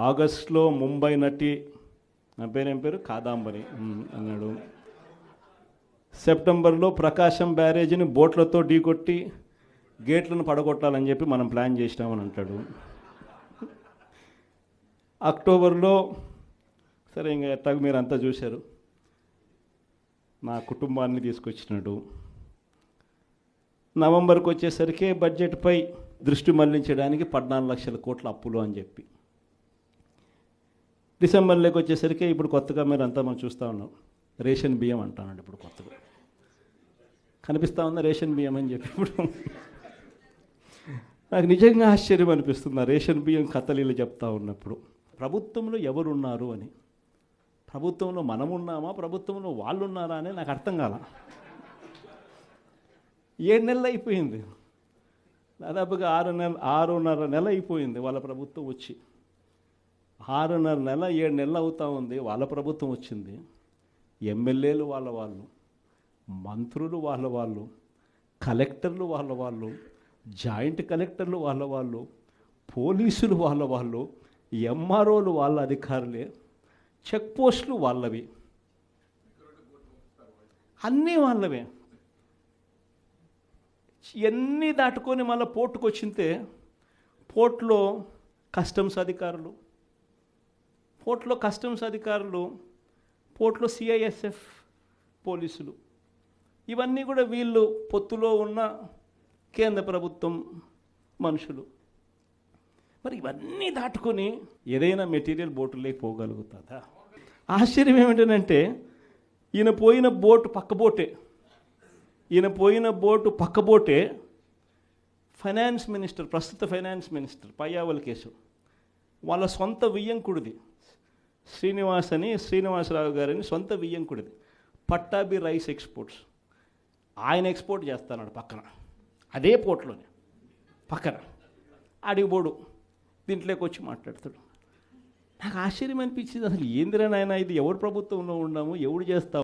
ఆగస్ట్లో ముంబై నటి నా పేరేం పేరు? కాదాంబరి. అన్నాడు. సెప్టెంబర్లో ప్రకాశం బ్యారేజీని బోట్లతో ఢీకొట్టి గేట్లను పడగొట్టాలని చెప్పి మనం ప్లాన్ చేసినామని అంటాడు. అక్టోబర్లో సరే ఇంకా ఎట్టాగ మీరు అంతా చూశారు? నా కుటుంబాన్ని తీసుకొచ్చినాడు. నవంబర్కి వచ్చేసరికి బడ్జెట్పై దృష్టి మళ్ళించడానికి పద్నాలుగు లక్షల కోట్ల అప్పులు అని చెప్పి. డిసెంబర్లోకి వచ్చేసరికి ఇప్పుడు కొత్తగా మీరు అంతా మనం చూస్తూ ఉన్నాం. రేషన్ బియ్యం అంటానండి ఇప్పుడు కొత్తగా. కనిపిస్తూ ఉందా రేషన్ బియ్యం అని చెప్పి ఇప్పుడు? నాకు నిజంగా ఆశ్చర్యం అనిపిస్తుంది ఆ రేషన్ బియ్యం కథలీలు చెప్తా ఉన్నప్పుడు. ప్రభుత్వంలో ఎవరున్నారు అని. ప్రభుత్వంలో మనం ఉన్నామా ప్రభుత్వంలో వాళ్ళు ఉన్నారా అని నాకు అర్థం కాల. ఏడు నెలలు అయిపోయింది. దాదాపుగా ఆరు నెల ఆరున్నర నెల అయిపోయింది వాళ్ళ ప్రభుత్వం వచ్చి. ఆరున్నర నెల ఏడు నెలలు అవుతా ఉంది. వాళ్ళ ప్రభుత్వం వచ్చింది. ఎమ్మెల్యేలు వాళ్ళ వాళ్ళు మంత్రులు వాళ్ళ వాళ్ళు కలెక్టర్లు వాళ్ళ వాళ్ళు జాయింట్ కలెక్టర్లు వాళ్ళ వాళ్ళు పోలీసులు వాళ్ళ వాళ్ళు ఎంఆర్ఓలు వాళ్ళ అధికారులే చెక్ పోస్టులు వాళ్ళవి. అన్నీ వాళ్ళవే. ఎన్ని దాటుకొని మళ్ళీ పోర్టుకు వచ్చింతే పోర్ట్లో కస్టమ్స్ అధికారులు పోర్ట్లో కస్టమ్స్ అధికారులు పోర్ట్లో సిఐఎస్ఎఫ్ పోలీసులు. ఇవన్నీ కూడా వీళ్ళు పొత్తులో ఉన్న కేంద్ర ప్రభుత్వం మనుషులు. మరి ఇవన్నీ దాటుకొని ఏదైనా మెటీరియల్ బోటులోకి పోగలుగుతుందా? ఆశ్చర్యం ఏమిటంటే ఈయన పోయిన బోటు పక్క బోటే ఈయన పోయిన బోటు పక్క బోటే ఫైనాన్స్ మినిస్టర్ ప్రస్తుత ఫైనాన్స్ మినిస్టర్ పయ్యావల్ కేశవ్. వాళ్ళ సొంత వియ్యంకుడిది శ్రీనివాస్ అని శ్రీనివాసరావు గారని సొంత వియ్యంకుడిది పట్టాభి రైస్ ఎక్స్పోర్ట్స్. ఆయన ఎక్స్పోర్ట్ చేస్తాడు పక్కన. అదే పోర్ట్లోనే. పక్కన. అడిగిపోడు దీంట్లోకి వచ్చి మాట్లాడతాడు. నాకు ఆశ్చర్యం అనిపించింది. అసలు ఏందిరా నాయన ఇది? ఎవరు ప్రభుత్వంలో ఉన్నాము? ఎవడు చేస్తాము